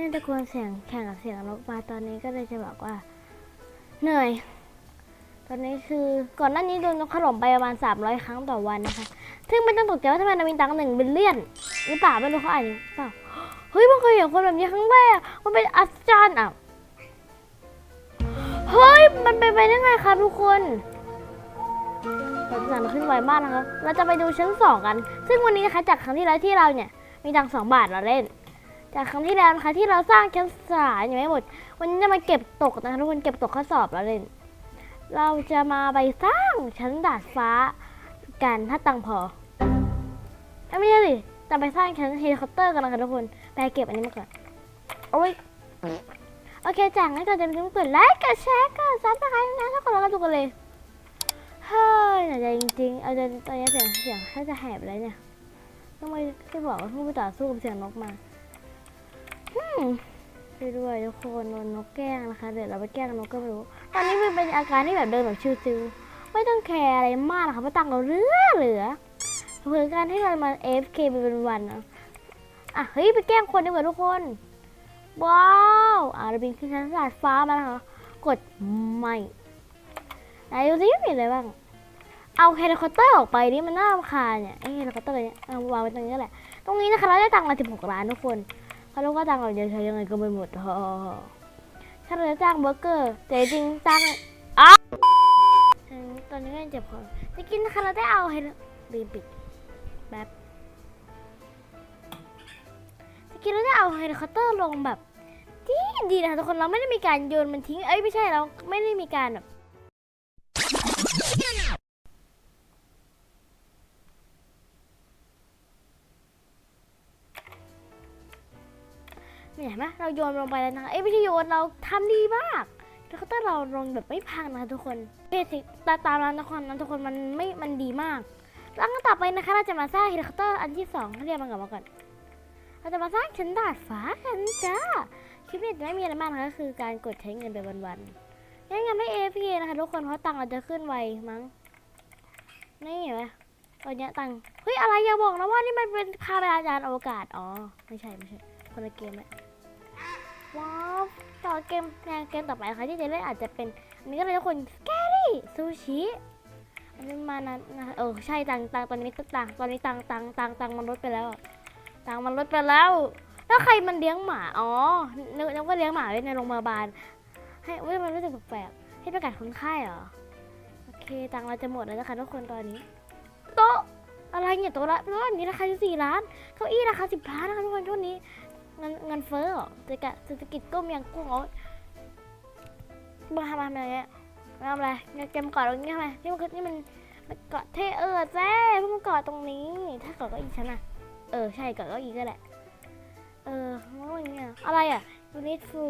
ที่ตะโกนเสียงแข่งกับเสียงนกมาตอนนี้ก็เลยจะบอกว่า เหนื่อย ตอนนี้คือก่อนหน้านี้โดนนกขลมไปประมาณ 300 ครั้งต่อวันนะคะ ซึ่งไม่ต้องตกใจว่าทำไมนาวินตังหนึ่งบิลเลี่ยนหรือเปล่าไม่รู้เขาอ่านอย่างนี้เปล่าเฮ้ยเพิ่งเคยเห็นคนแบบนี้ครั้งแรกมันเป็นอัศจรรย์อะเฮ้ยมันเป็นไปได้ไงครับทุกคนเราจะสั่งขึ้นไวมากนะครับ เราจะไปดูชั้นสองกัน ซึ่งวันนี้นะคะจากครั้งที่แล้วที่เราเนี่ยมีตังสองบาทเราเล่น จากครั้งที่แล้วนะคะที่เราสร้างชั้นสามยังไม่หมด วันนี้จะมาเก็บตกนะคะทุกคนเก็บตกข้อสอบเราเล่น เราจะมาไปสร้างชั้นดาดฟ้ากันถ้าตังพอไม่ใช่สิจะไปสร้างชั้นเฮลิคอปเตอร์กันนะคะทุกคนไปเก็บอันนี้มาก่อนโอ้ยโอเคจากนั้นก็จะไปกดไลค์กดแชร์กดซับสไครต์นะถ้าคนเราก็ดูกันเลยเฮ้ยหน่าใจจริงๆเอาจนตอนนี้เสียงเสียงแค่จะแหบเลยเนี่ยต้องไปที่บอกว่าเพิ่งไปต่อสู้กับเสียงนกมา ช่วยด้วยทุกคนโดนนกแกล้งนะคะ เดี๋ยวเราไปแกล้งนกก็ไม่รู้ ตอนนี้มันเป็นอาการที่แบบเดินแบบชิวๆไม่ต้องแคร์อะไรมากหรอค่ะเพราะตังเราเหลือเหลือเพื่อการที่เรามา AFK ไปเป็นวันนะอะเฮ้ยไปแกล้งคนดีกว่าทุกคน ว้าวอะเราบินขึ้นชั้นดาดฟ้ามาแล้วค่ะกดไม่ไหนดูสิมีอะไรบ้าง เอาเฮลิคอปเตอร์ออกไปนี่มันน่ารำคาญเนี่ยเฮลิคอปเตอร์เนี่ยเอาวางไว้ตรงนี้แหละ ตรงนี้นะคะเราได้ตังค์มา16ล้านทุกคน เขาเรียกว่าตังเราเยอะใช้ยังไงก็ไม่หมดฮ่าถ้าเราจะจ้างเบอร์เกอร์ แต่จริงๆตังอตอนนี้ก็ยังเจ็บคอจะกินคะเราได้เอาเฮลิลืมปิดแบบจะกินเราได้เอาเฮลิคอปเตอร์ลงแบบดีดีนะคะทุกคนเราไม่ได้มีการโยนมันทิ้งเอ้ยไม่ใช่เราไม่ได้มีการแบบ เนี่ยเห็นไหมเราโยนลงไปแล้วนะคะเอ้ยไม่ใช่โยนเราทำดีมากแล้วก็ต้องเราลงแบบไม่พังนะทุกคนเอสิตาตามนั้นทุกคนนั้นทุกคนมันไม่มันดีมากแล้วก็ต่อไปนะคะเราจะมาสร้างเฮลิคอปเตอร์อันที่สองเรียกมันกลับมาก่อนเราจะมาสร้างชั้นดาดฟ้ากันจ้าคลิปนี้จะไม่มีอะไรมากนะคะก็คือการกดใช้เงินไปวันๆยังยังไม่เอฟนะคะทุกคนเพราะตังค์เราจะขึ้นไวมั้งนี่เห็นไหมตอนนี้ตังค์เฮ้ยอะไรอย่าบอกนะว่านี่มันเป็นพาไปอาจารย์อวกาศอ๋อไม่ใช่ไม่ใช่คนละเกมเลย ว้าวต่อเกมแนวเกมต่อไปนะคะที่จะเล่นอาจจะเป็นอันนี้ก็เลยทุกคนสแกรี่ซูชิอันนี้มานะนะเออใช่ตังตังตอนนี้ตังตอนนี้ตังตังตังตังมันลดไปแล้วตังมันลดไปแล้วแล้วใครมันเลี้ยงหมาอ๋อนึกนึกว่าเลี้ยงหมาไว้ในโรงพยาบาลให้เว้ยมันรู้สึกแปลกๆให้ประกาศคนไข้เหรอโอเคตังเราจะหมดแล้วนะคะทุกคนตอนนี้โต๊ะอะไรเนี่ยโต๊ะละโต๊ะอันนี้ราคาสี่ล้านเก้าอี้ราคาสิบล้านนะคะทุกคนช่วงนี้ เงินเงินเฟ้อเหรอเศรษฐกิจกิจก้มยังกุ้งเอามาทำอะไรเนี่ยมาทำอะไรเนี่ยเกมเกาะตรงนี้ทำไมนี่มันคือนี่มันมันเกาะเทเออเจ้เพิ่งมาเกาะตรงนี้ ถ้าเกาะก็อีฉันอะเออใช่เกาะก็อีก็แหละ เออว่าอย่างเงี้ยอะไรอะยูนิตฟู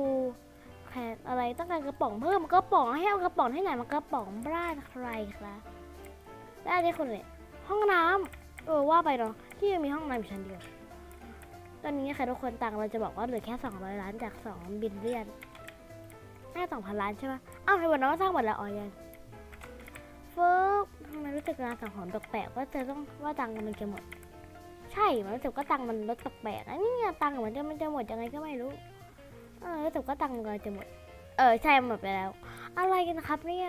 แผนอะไรต้องการกระป๋องเพิ่มกระป๋องให้เอากระป๋องที่ไหนมากระป๋องบ้านใครครับได้ได้คนเลยห้องน้ำเออว่าไปเนาะที่มีห้องน้ำอยู่ชั้นเดียว ตอนนี้ค่ะทุกคนตังเราจะบอกว่าเหลือแค่ 200 ล้านจาก2บิลเลียนแค่2,000 ล้านใช่ไหมอ้าวไอ้วันนั้นสร้างหมดแล้วอ๋อยังฟึบทำไมรู้สึกงานสังหรณ์แปลกๆว่าจะต้องว่าตังค์มันจะหมด ใช่มันรู้สึกว่าตังค์มันลดแปลกๆอันนี้ตังค์มันจะมันจะหมดยังไงก็ไม่รู้เออรู้สึกว่าตังค์มันจะหมด เออใช่หมดไปแล้ว อะไรกันครับเนี่ย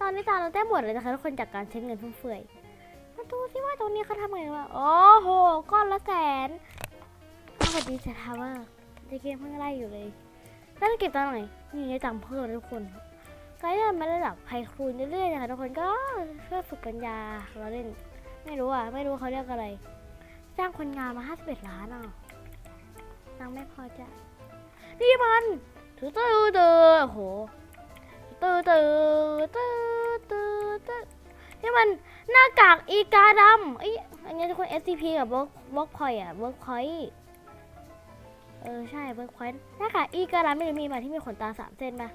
ตอนนี้ตังเราได้หมดเลยนะคะทุกคนจากการใช้เงินฟุ่มเฟือยมาดูสิว่าตรงนี้เขาทำไงวะโอ้โหก้อนละแสน สวัสดีจะทำว่าจะเกมเพิ่งไล่อยู่เลยแล้วจะเก็บตอนไหนนี่ได้ตังค์เพิ่มนทุกคนก็จะมาระดับไฮคูณเรื่อยๆนะคะทุกคนก็เพื่อฝึกปัญญาเราเล่น ไม่รู้อะ ไม่รู้เขาเรียกอะไร จ้างคนงานมา 51 ล้านอะตังไม่พอจะนี่มันตื้อตื้อตื้อโอ้โหตื้อตื้อตื้อตื้อตื้อนี่มันหน้ากากอีกาดำเอ้ยอันนี้ทุกคน SCP กับ Work Work Point อะ Work Point เออใช่เวิร์กพอยต์หน้ากากอีกาลาไม่รู้มีมาที่มีขนตาสามเส้นปะ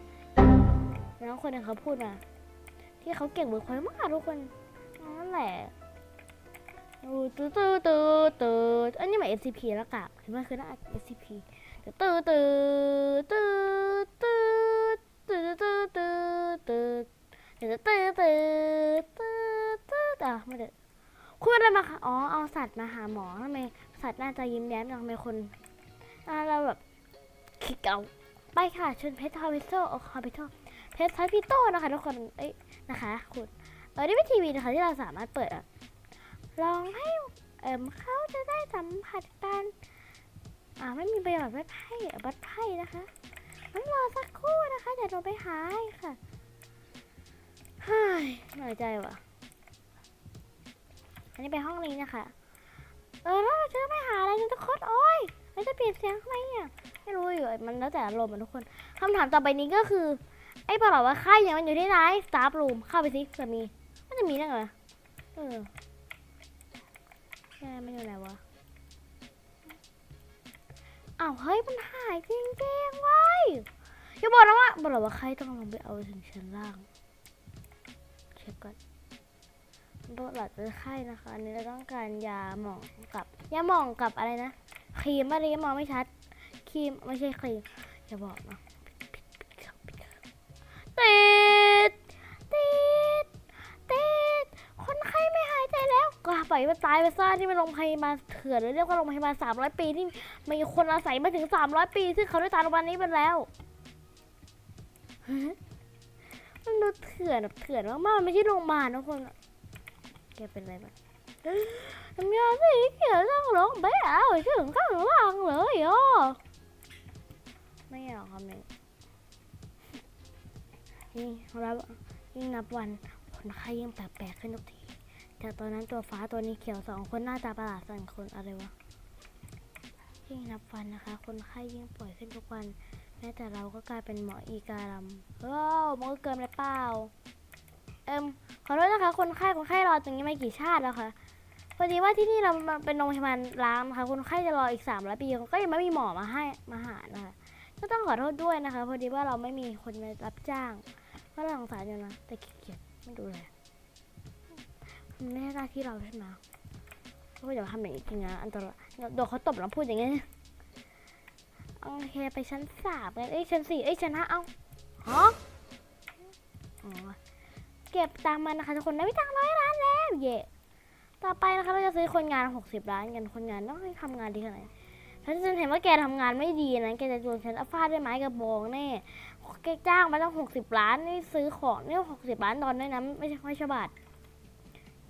แล้วคนหนึ่งเขาพูดมา ที่เขาเก่งเวิร์กพอยต์มากทุกคนนั่นแหละตือตื้อตื้อตื้ออันนี้หมาย SCP แล้วกากเห็นไหมคือหน้า SCP ตื้อตื้อตื้อตื้อตื้อตื้อตื้อตื้อตื้อตื้อตื้อตื้อตื้อตื้ออะไม่เด็ดคุณอะไรมาคะอ๋อเอาสัตว์มาหาหมอทำไมสัตว์น่าจะยิ้มแย้มจังทำไมคน อ่าเราแบบคิกเอาไปค่ะชนเพชรทอวิโซโอคอพิโตเพชรทอพิโตนะคะทุกคนเอ้ยนะคะคุณเออนี่เป็นทีวีนะคะที่เราสามารถเปิดอะลองให้เอิมเขาจะได้สัมผัสกันอ่าไม่มีประโยชน์วัดไพ่เอ่อวัดไพ่นะคะงั้นรอสักครู่นะคะเดี๋ยวเราไปหาให้ค่ะเฮ้ยเหนื่อยใจว่ะ อันนี้ไปห้องนี้นะคะ เออแล้วเราจะไม่หาอะไรกันทุกคนโอ้ย เราจะเปลี่ยนเสียงทำไมอะไม่รู้อยู่มันแล้วแต่อารมณ์ทุกคนคำถามต่อไปนี้ก็คือ ไอ้บอกว่าค่ายเนี่ยมันอยู่ที่ไหนสตาฟรูมเข้าไปสิจะมีมันจะมีได้ไงวะเออแค่ไม่อยู่ไหนวะอ้าวเฮ้ยมันหายจริงๆเว้ยอย่าบอกนะว่าบอกว่าใครต้องลงไปเอาถึงชั้นล่างเช็คก่อนโดนหลัดเป็นไข้นะคะอันนี้เราต้องการยาหมองกับยาหมองกับอะไรนะ ครีมอะไรมองไม่ชัด ครีมไม่ใช่ครีมอย่าบอกนะติดติดติดคนไข้ไม่หายใจแล้วก็ปล่อยมันตายไปซะที่มันโรงพยาบาลเถื่อนหรือเรียกว่าโรงพยาบาลสามร้อยปีที่มีคนอาศัยมาถึงสามร้อยปี ซึ่งเขาได้ตายโรงพยาบาลนี้ไปแล้วฮะมันดูเถื่อนแบบเถื่อนมากๆมันไม่ใช่โรงพยาบาลนะคนแกเป็นอะไรบ้าง น้ำยาสีเขียวต้องลงไปเอาถึงข้างล่างเลยอะไม่เอาคำนี้นี่รับยิ่งนับวันคนไข้ยิ่งแปลกๆขึ้นทุกทีจากตอนนั้นตัวฟ้าตัวนี้เขียวสองคนหน้าตาประหลาดสั่นคนอะไรวะยิ่งนับวันนะคะ คนไข้ยิ่งป่วยขึ้นทุกวัน แม้แต่เราก็กลายเป็นหมออีการำเอ้ามันก็เกินไปเปล่า เอิมขอโทษนะคะ คนไข้คนไข้รอตรงนี้มากี่ชาติแล้วคะ พอดีว่าที่นี่เราเป็นโรงพยาบาลล้างนะคะคนไข้จะรออีกสามร้อยปีก็ยังไม่มีหมอมาให้มาหานะคะก็ต้องขอโทษด้วยนะคะ พอดีว่าเราไม่มีคนมารับจ้างก็สงสารอยู่นะแต่ขี้เกียจไม่ดูเลยมันไม่ใช่หน้าที่เราใช่ไหมก็อย่าทำอย่างนี้จริงนะอันตรายโดนเขาตบแล้วพูดอย่างนี้โอเคไปชั้นสามกันเอ้ยชั้นสี่เอ้ยชั้นห้าเอ้าฮะเก็บตังค์มานะคะทุกคนได้ไม่ตังร้อยล้านแล้วเย่ ต่อไปนะคะเราจะซื้อคนงาน 60 ล้านกันคนงานต้องให้ทำงานดีขนาดไหนถ้าฉันเห็นว่าแกทำงานไม่ดีนะแกจะโดนฉันเอาฟาดด้วยไม้กระบองแน่แกจ้างมาตั้ง60ล้านนี่ซื้อของนี่60ล้านดอนด้วยนะไม่ใช่ไม่ใช่บาท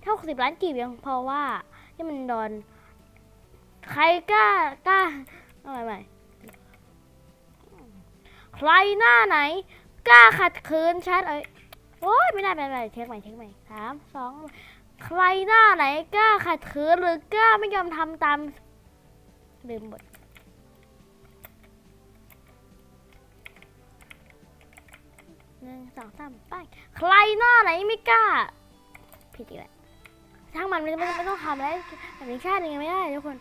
ถ้า60ล้านกีบยังเพราะว่านี่มันดอน ใครกล้ากล้าเอาใหม่ใหม่ใครหน้าไหน กล้าขัดขืนฉันเอ้ยโอ้ยไม่ได้ไม่ได้เช็คใหม่เช็คใหม่สามสอง ใครหน้าไหนกล้าขัดขืนหรือกล้าไม่ยอมทำตามลืมบทหนึ่งสองสามไปใครหน้าไหนไม่กล้า ผิดอีกแล้วช่างมันไม่ไม่ต้องทำแล้วแบบนี้ชาติหนึ่งยังไม่ได้ทุกคน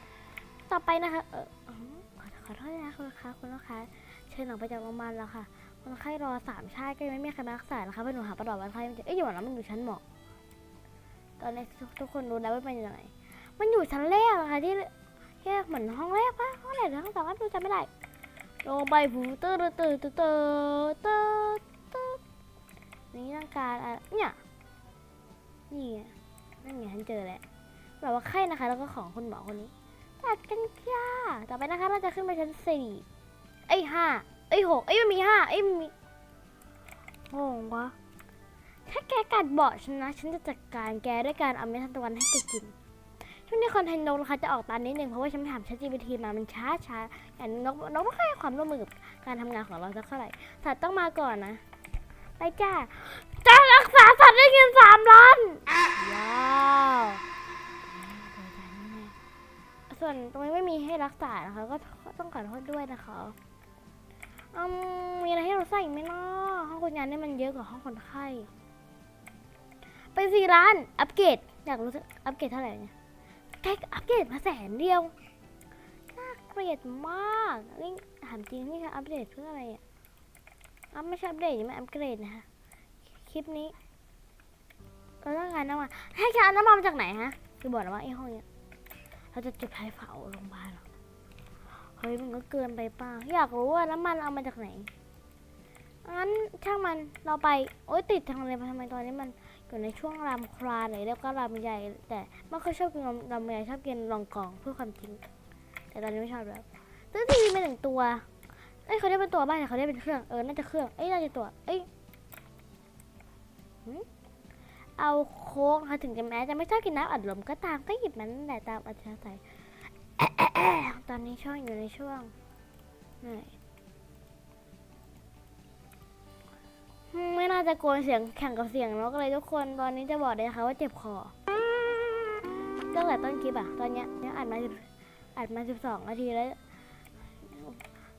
ต่อไปนะคะเออขอขอโทษนะคุณลูกค้าคุณลูกค้าเชิญออกไปจากโรงพยาบาลแล้วค่ะคนไข้รอสามชาติก็ยังไม่มีใครมารักษานะคะเพราะหนูหาประวัติวันไข้ไม่เจอเอ้ยอยู่แล้วมันอยู่ชั้นหมอ ตอนนี้ทุกทุกคนรู้แล้วว่ามันอยู่ไหน มันอยู่ชั้นแรกอะค่ะที่ที่เหมือนห้องแรกปะห้องไหนหรือห้องสองก็ไม่รู้จำไม่ได้ลงไปผูตื้อตื้อตื้อตื้อตื้อตื้อนี่ต้องการอะเนี่ยนี่นั่นไงฉันเจอแล้วแบบว่าไข้นะคะ แล้วก็ของคุณหมอคนนี้จัดกันจ้าต่อไปนะคะเราจะขึ้นไปชั้นสี่ไอ้ยห้าเอ้ยหกเอ้ยมันมีห้าเอ้ยมีโง่วะ ถ้าแกกัดเบาะฉันนะ ฉันจะจัดการแกด้วยการเอาเม็ดทานตะวันให้แกกิน ช่วงนี้คอนเทนต์นกนะคะจะออกตามนิดนึงเพราะว่าฉันไปถาม ChatGPT มา มันช้าช้าอย่นกนกไม่ค่อยให้ความร่วมมือกับการทำงานของเราสักเท่าไหร่สัตว์ต้องมาก่อนนะ ไปจ้าจะรักษาสัตว์ได้เงินสามล้านว้าวส่วนตรงนี้ไม่มีให้รักษานะคะ ก็ต้องขอโทษด้วยนะคะอืมมีอะไรให้เราใส่ไหมเนาะห้องคนงานนี่มันเยอะกว่าห้องคนไข้ ไปสี่ร้าน อัปเกรด อยากรู้สึกอัปเกรดเท่าไหร่เนี่ยแค่อัปเกรดมาแสนเดียวน่าเกลียดมากนี่ถามจริงนี่ค่ะอัปเดตเพื่ออะไรอะอัพไม่ใช่อัปเดตยังไม่อัปเกรดนะคะคลิปนี้เราต้องการน้ำมันให้แค่เอาน้ำมันมาจากไหนฮะคือบอกนะว่าไอ้ห้องเนี้ยเราจะจุดไฟเผาโรงพยาบาลหรอเฮ้ยมันก็เกินไปป่ะอยากรู้ว่าน้ำมันเอามาจากไหนงั้นช่างมันเราไป โอ๊ยติดทางเลยทำไมตอนนี้มัน อยู่ในช่วงรำคราญหรือเรียกว่ารำใหญ่ แต่ไม่ค่อยชอบกินรำใหญ่ชอบกินรองกองเพื่อความจริง แต่ตอนนี้ไม่ชอบแล้วซื้อทีวีมาหนึ่งตัวเอ้ยเขาได้เป็นตัวบ้านแต่เขาได้เป็นเครื่องเออน่าจะเครื่องเอ้ยน่าจะตัวเอ้ยเอาโค้กนะคะถึงจะแม้จะไม่ชอบกินน้ำอัดลมก็ตามก็หยิบมันนั่นแหละตามอัธยาศัยตอนนี้ช่วงอยู่ในช่วงไหน ไม่น่าจะโกนเสียงแข่งกับเสียงนกเลยทุกคน ตอนนี้จะบอกเลยนะคะว่าเจ็บคอตั้งแต่ต้นคลิปอะตอนเนี้ยเนี่ยอัดมาอัดมาสิบสองนาทีแล้ว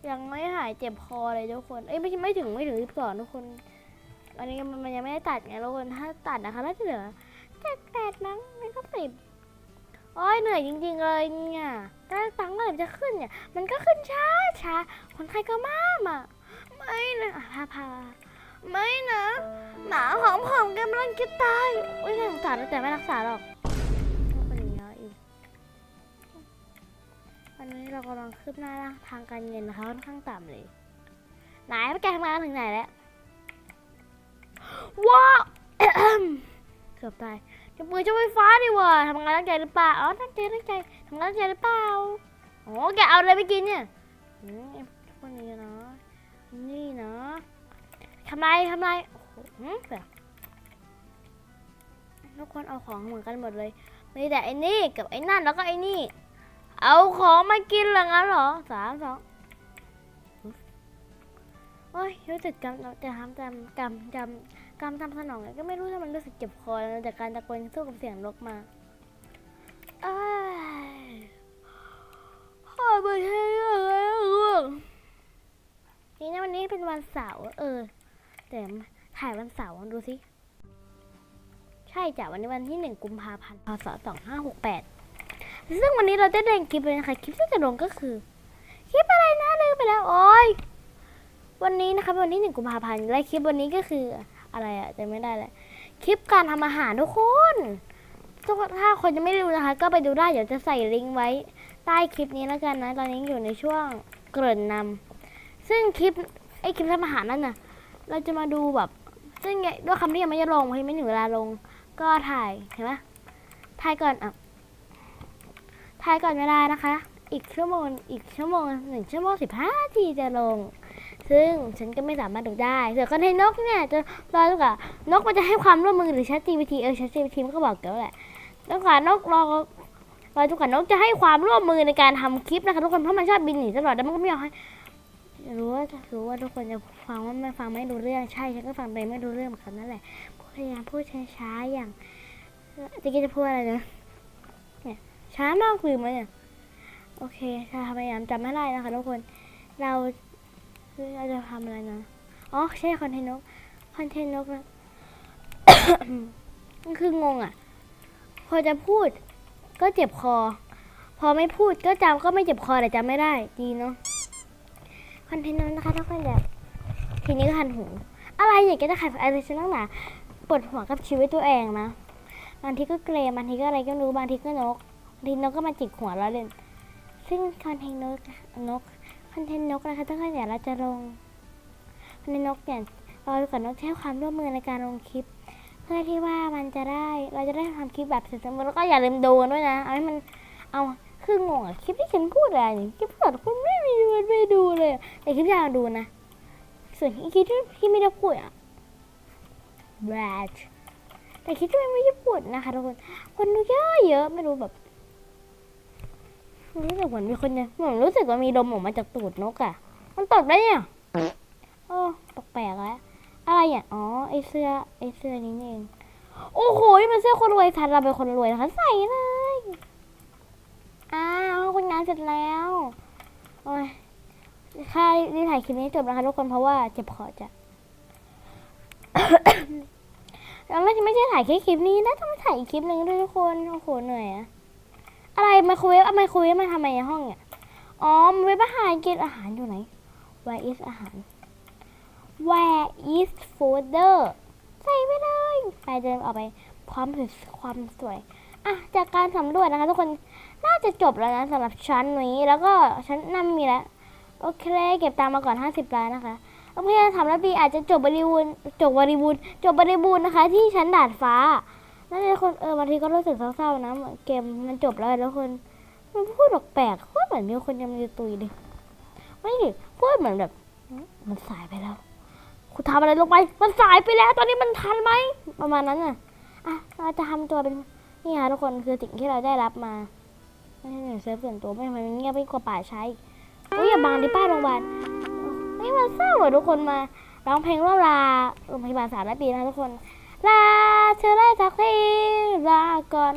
ยังไม่หายเจ็บคอเลยทุกคน เอ้ยไม่ไม่ถึงไม่ถึงสิบสองทุกคน อันนี้มันยังไม่ได้ตัดไงทุกคน ถ้าตัดนะคะน่าจะเหลือเจ็ดแปดมั้งไม่ก็สิบโอ้ยเหนื่อยจริงๆเลยเนี่ยถ้าตังเมื่อไหร่มันจะขึ้นเนี่ย มันก็ขึ้นช้าช้าคนไข้ก็มากอะไม่นะอะพาพา ไม่นะ หมาของผมกำลังจะตายอุ้ยน่าสงสารแต่ไม่รักษาหรอกคนนี้เยอะอีกวันนี้เรากำลังคืบหน้าทางการเงินนะคะค่อนข้างต่ำเลยไหนแกทำงานถึงไหนแล้วว้าวเกือบตายจะปืนจะไฟฟ้าดีกว่าทำงานตั้งใจหรือเปล่าอ๋อตั้งใจตั้งใจทำงานตั้งใจหรือเปล่าโอ้แกเอาอะไรไปกินเนี่ยอืมพวกนี้นะนี่นะ ทำไรทำไรโอ้โหแบบทุกคนเอาของเหมือนกันหมดเลยมีแต่ไอ้นี่กับไอ้นั่นแล้วก็ไอ้นี่ เอาของมากินหรองั้นหรอสามสองโอ้ยรู้สึกกำจะทำจำกำจำกำทำสนองก็ไม่รู้ถ้ามันรู้สึกเจ็บคอจากการตะโกนสู้กับเสียงนกมาเอ้ยพ่อไม่ใช่เรื่องแล้วนี่นะวันนี้เป็นวันเสาร์เออ แต่ถ่ายวันเสาร์ดูสิ ใช่จ้ะวันนี้วันที่หนึ่งกุมภาพันธ์พศสองห้าหกแปดซึ่งวันนี้เราได้เด่นคลิปเลยนะคะ คลิปที่จะลงก็คือ คลิปอะไรนะลืมไปแล้วโอ้ยวันนี้นะคะวันที่หนึ่งกุมภาพันธ์และคลิปวันนี้ก็คืออะไรอะจะไม่ได้เลยคลิปการทำอาหารทุกคนถ้าคนจะไม่ได้ดูนะคะ ก็ไปดูได้เดี๋ยวจะใส่ลิงก์ไว้ใต้คลิปนี้แล้วกันนะ ตอนนี้อยู่ในช่วงเกริ่นนำซึ่งคลิปไอ้คลิปทำอาหารนั่นน่ะ เราจะมาดูแบบ ซึ่งด้วยคำที่ยังไม่ได้ลงเพราะไม่ถึงเวลาลง ก็ถ่ายเห็นไหมถ่ายก่อนอะทายก่อนเวลานะคะ อีกชั่วโมงอีกชั่วโมงหนึ่งชั่วโมงสิบห้าทีจะลง ซึ่งฉันก็ไม่สามารถดูได้ส่วนคอนเทนต์นกเนี่ยจะรอดูก่อนนกมันจะให้ความร่วมมือหรือชัด GPT เออชัด GPT มันก็บอกเกี่ยวแหละแล้วก่อนนกรอรอดูก่อนนกจะให้ความร่วมมือในการทำคลิปนะคะทุกคนเพราะมันชอบบินหนีตลอดแล้วมันก็ไม่ยอมให้ รู้ว่ารู้ว่าทุกคนจะฟังว่าไม่ฟังไม่รู้เรื่องใช่ฉันก็ฟังไปไม่รู้เรื่องเหมือนกันนั่นแหละพยายามพูดช้าๆอย่างตะกี้จะพูดอะไรนะเนี่ยช้ามากลืมเลยเนี่ยโอเคถ้าพยายามจำไม่ได้นะคะทุกคนเราเราจะทำอะไรนะอ๋อใช่คอนเทนต์นกคอนเทนต์นกนะมันคืองงอะ พอจะพูดก็เจ็บคอ พอไม่พูดก็จำก็ไม่เจ็บคอแต่จำไม่ได้ ดีเนาะ คอนเทนต์นั้นนะคะทุกคนแบบทีนี้ก็ทันหูอะไรอยากจะขายอะไรฉันตั้งหนาปวดหัวกับชีวิตตัวเองนะบางทีก็เกรมบางทีก็อะไรก็ไม่รู้บางทีก็นกบางทีนกก็มาจิกหัวเราเล่น ซึ่งคอนเทนต์นกนกคอนเทนต์นกนะคะถ้าเดี๋ยวเราจะลงคอนเทนต์นกเนี่ยเราก่อนนกใช้ความร่วมมือในการลงคลิป เพื่อที่ว่ามันจะได้เราจะได้ทำคลิปแบบเสร็จสมบูรณ์แล้วก็อย่าลืมดูด้วยนะเอาให้มันเอาคืองงอะคลิปที่ฉันพูดอะไรนี่คลิปพูดคุณไม่มีวันไป ยอะแต่คลิปที่เราดูนะ ส่วนคลิปที่ที่ไม่ได้พูดอะแบดแต่คลิปที่ไม่ได้พูดนะคะทุกคน คนดูเยอะเยอะไม่รู้แบบรู้สึกเหมือนมีคนเนี่ยเหมือนรู้สึกว่ามีลมออกมาจากตูดนกอะมันตดได้เนี่ยโอ้แปลกๆแล้วอะไรอะอ๋อไอเสื้อไอเสื้อนี้เองโอ้โหมันเสื้อคนรวยทันเราเป็นคนรวยนะคะใส่เลยอ้าวคนงานเสร็จแล้วโอ้ย ค่าที่ถ่ายคลิปนี้จบนะคะทุกคนเพราะว่าเจ็บคอจะเราไม่ไม่ใช่ถ่ายแค่คลิปนี้นะต้องมาถ่ายอีกคลิปหนึ่งด้วยทุกคนโอ้โหเหนื่อยอะอะไรไมโครเวฟเอาไมโครเวฟมาทำไมในห้องเนี่ยอ๋อมันไว้อาหารกินอาหารอยู่ไหน Where is อาหาร Where is folder ใส่ไปเลยไปเดินออกไปพร้อมถึงความสวยอะจากการสำรวจนะคะทุกคนน่าจะจบแล้วนะสำหรับชั้นนี้แล้วก็ชั้นนำมีแล้ว โอเค เก็บตามมาก่อน 50 ล้านนะคะโอเคทำแล้วปีอาจจะจบบริบูรณ์จบบริบูรณ์จบบริบูรณ์นะคะ ที่ชั้นดาดฟ้านั่นเลยคนเออบางทีก็รู้สึกเศร้าๆนะเกมมันจบแล้วแล้วคน มันพูดแปลกๆโคตรเหมือนมีคนยังมีตุยเลยไม่พูดเหมือนแบบ มันสายไปแล้วคุณทำอะไรลงไป มันสายไปแล้ว ตอนนี้มันทันไหมประมาณนั้นน่ะอะเราจะทำตัวเป็นนี่ค่ะทุกคนคือสิ่งที่เราได้รับมาไม่ใช่หนึ่งเซิร์ฟส่วนตัวไม่มันเงียบไปกว่าป่าใช้ อุ้ยอย่าบังดิป้าโรงพยาบาลไม่มาเศร้าอะทุกคนมาร้องเพลงร่ำลาโรงพยาบาลสามร้อยปีนะทุกคน ลาเธอได้สักทีลาก่อน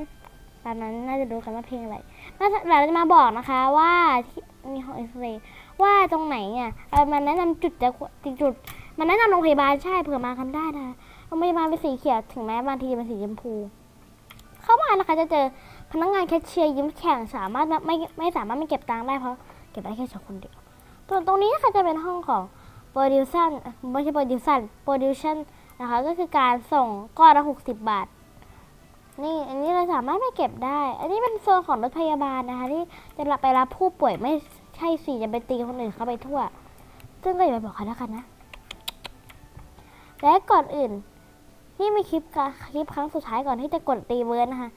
ตอนนั้นน่าจะรู้กันว่าเพลงอะไรน่าจะเราจะมาบอกนะคะว่าที่มีของเอ็กซเรย์ว่าตรงไหนเนี่ยเออมันแนะนำจุดจะจุด มันแนะนำโรงพยาบาลใช่เผื่อมากันได้นะคะโรงพยาบาลเป็นสีเขียวถึงแม้บางทีจะเป็นสีชมพู เข้ามานะคะจะเจอพนักงานแคชเชียร์ยิ้มแฉ่งสามารถไม่ไม่สามารถไม่เก็บตังค์ได้เพราะ เก็บได้แค่สองคนเดียวส่วนตรงนี้นะคะจะเป็นห้องของโปรดิวชั่นไม่ใช่โปรดิวชั่นโปรดิวชั่นนะคะ ก็คือการส่งก้อนละหกสิบบาท นี่อันนี้เราสามารถไปเก็บได้ อันนี้เป็นโซนของรถพยาบาลนะคะ ที่จะรับไปรับผู้ป่วยไม่ใช่สิจะไปตีคนอื่นเข้าไปทั่ว ซึ่งก็อย่าไปบอกใครแล้วกันนะ และก่อนอื่นที่มีคลิปคลิปครั้งสุดท้ายก่อนที่จะกดตีเวิร์นะคะ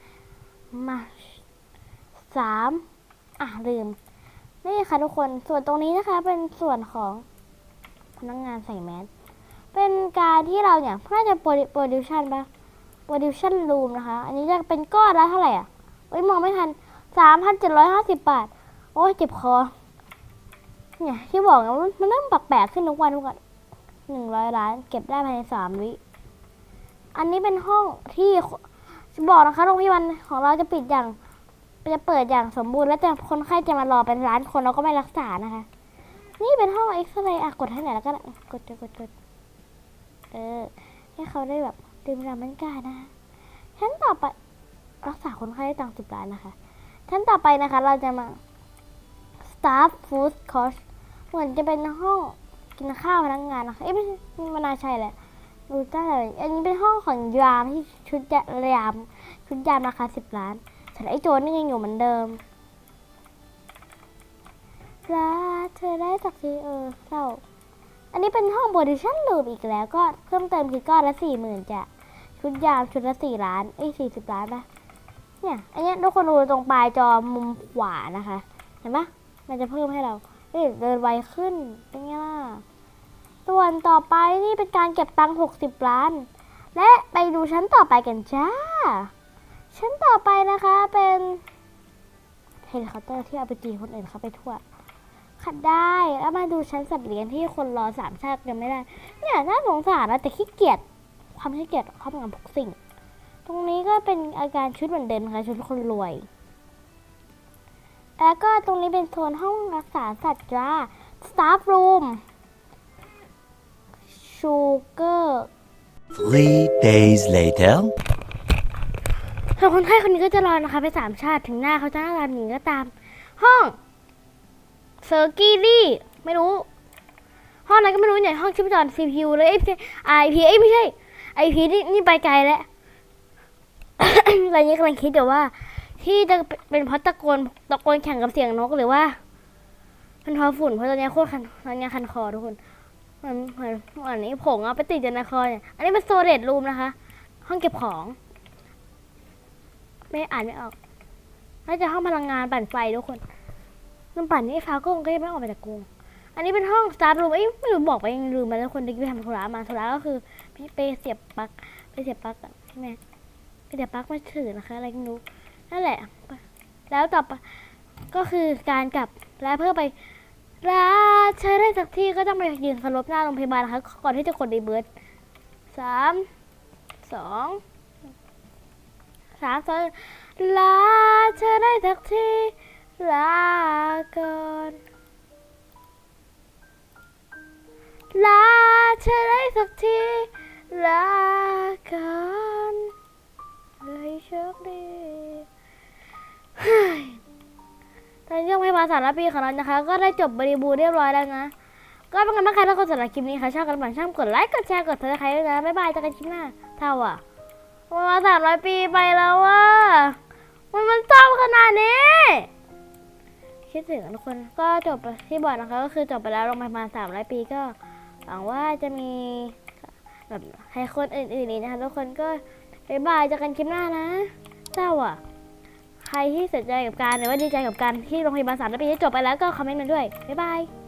มาสามอะลืม นี่ค่ะทุกคนส่วนตรงนี้นะคะเป็นส่วนของพนักงานใส่แมสเป็นการที่เราเนี่ยน่าจะโปรดิวชันปะโปรดิวชันรูมนะคะ อันนี้จะเป็นก้อนละเท่าไหร่อะโอ้ยมองไม่ทันสามพันเจ็ดร้อยห้าสิบบาท โอ้ยเจ็บคอ เนี่ยที่บอกนะมันเริ่มแปลกๆขึ้นทุกวันทุกวันหนึ่งร้อยล้าน เก็บได้ภายในสามวิ อันนี้เป็นห้องที่บอกนะคะโรงพยาบาลของเราจะปิดอย่าง จะเปิดอย่างสมบูรณ์แล้วแต่คนไข้จะมารอเป็นล้านคนเราก็ไม่รักษานะคะ นี่เป็นห้องเอ็กซเรย์อะกดให้หน่อยแล้วก็ได้กดกดกดกดเออให้เขาได้แบบดื่มด่ำบรรยากานะคะชั้นต่อไปรักษาคนไข้ได้ตังค์สิบล้านนะคะชั้นต่อไปนะคะ เราจะมา staff food course เหมือนจะเป็นห้องกินข้าวพนักงานนะคะเอ้ยไม่ใช่มันาใช่แหละดูได้เลยอันนี้เป็นห้องของยามที่ชุดยามชุดยามราคาสิบล้าน ส่วนไอ้โจรนี่ยังอยู่เหมือนเดิมลาเธอได้จากทีเออเศร้าอันนี้เป็นห้องโปรดิชั่นลูปอีกแล้วก็เพิ่มเติมคือก้อนละสี่หมื่นจ้ะชุดยามชุดละสี่ล้านเอ้สี่สิบล้านปะเนี่ยอันนี้ทุกคนดูตรงปลายจอมุมขวานะคะ เห็นปะมันจะเพิ่มให้เราเอ้เดินไวขึ้นเป็นไงล่ะส่วนต่อไปนี่เป็นการเก็บตังค์หกสิบล้าน และไปดูชั้นต่อไปกันจ้า ชั้นต่อไปนะคะเป็นเฮลิคอปเตอร์ที่เอาไปตีคนอื่นเขาไปทั่วขัดได้ แล้วมาดูชั้นสัตว์เลี้ยงที่คนรอสามชาติยังไม่ได้ เนี่ยน่าสงสารนะแต่ขี้เกียจ ความขี้เกียจครอบงำทุกสิ่ง ตรงนี้ก็เป็นอาการชุดเหมือนเดิมค่ะชุดคนรวย แล้วก็ตรงนี้เป็นโซนห้องรักษาสัตว์จ้า staff room sugar Three days later. ส่วนคนไข้คนนี้ก็จะรอนะคะไปสามชาติถึงหน้าเขาจะหน้าตาหนีก็ตาม ห้องเซอร์กีรี่ไม่รู้ ห้องนั้นก็ไม่รู้เนี่ยห้องชิปจร CPU เลยไอ้ไอพีไอ้ไม่ใช่ไอพีนี่นี่ไปไกลแล้วอะไรนี้กำลังคิดอยู่ว่า ที่จะเป็นเพราะตะโกนตะโกนแข่งกับเสียงนกหรือว่าเป็นเพราะฝุ่นเพราะตอนนี้โคตรคันตอนนี้คันคอทุกคนเหมือนเหมือนเหมือนนี้ผงเอาไปติดอยู่ในคอเนี่ยอันนี้เป็นโซเดตรูมนะคะ ห้องเก็บของ ไม่อ่านไม่ออกน่าจะห้องพลังงานปั่นไฟทุกคนน้ำปั่นนี่ฟ้าก็คงก็ยังไม่ออกมาจากกรุงอันนี้เป็นห้องสตาร์ทรูมเอ้ยไม่รู้บอกไปยังลืมไปแล้วคนที่ไปทำธุระมาธุระก็คือไปไปเสียบปลั๊กไปเสียบปลั๊กใช่ไหมไปเสียบปลั๊กมาถือนะคะอะไรก็ไม่รู้นั่นแหละ แล้วต่อไปก็คือการกลับแล้วเพื่อไปลาใช้ได้สักที่ก็ต้องไปยืนเคารพหน้าโรงพยาบาลนะคะก่อนที่จะกดรีเบิร์ตสามสอง สามสองลาเธอได้สักทีลาก่อนลาเธอได้สักทีลาก่อนเลยโชคดีเฮ้ยตอนนี้โรงพยาบาสารปีของเรานะคะ ก็ได้จบบริบูรณ์เรียบร้อยแล้วนะ ก็เป็นไงบ้างคะถ้าคนสำหรับคลิปนี้ค่ะชอบกันบ้างช่างกดไลค์ กดแชร์ กดซับสไครด้วยนะ บ๊ายบายเจอกันคลิปหน้าเท่าอะ มาสามร้อยปีไปแล้วว่ะมันมันเศร้าขนาดนี้ คิดถึงทุกคนก็จบที่บอกนะคะก็คือจบไปแล้วลงไปประมาณสามร้อยปีก็หวังว่าจะมีแบบให้คนอื่นๆอีกนะคะทุกคนก็บ๊ายบายเจอกันคลิปหน้านะเศร้าอะ ใครที่เสนใจกับการหรือว่าดีใจกับการที่โรงพยาบาลสามร้อยปีที่จบไปแล้วก็คอมเมนต์มาด้วยบ๊ายบาย